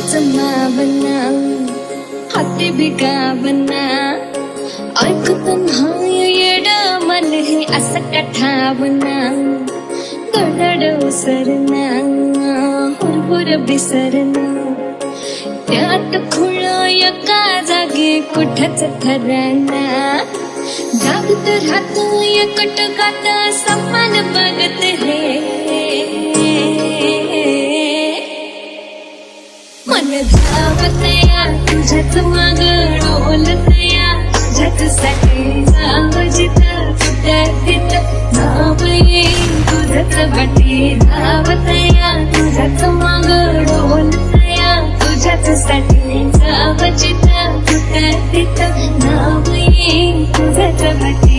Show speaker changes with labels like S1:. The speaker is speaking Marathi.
S1: चमा बना हाथी भिगा बना। ऐक तन्हा येड मन हे असं कठा बना। गडड उसरना हुरहुर बिसरना। त्यात खुळ एका जागे कुठच ठरना जागत राहतो एकट गात समान बघते डोल धावतया तुझ्याच माग डोलतया. तुझ्यासाठी जाव जित तित धाव ये तुझ्याच बटी धावतया तुझ्याच माग डोलतया. तुझ्यासाठी जाव जित तित धाव ये तुझ्याच बटी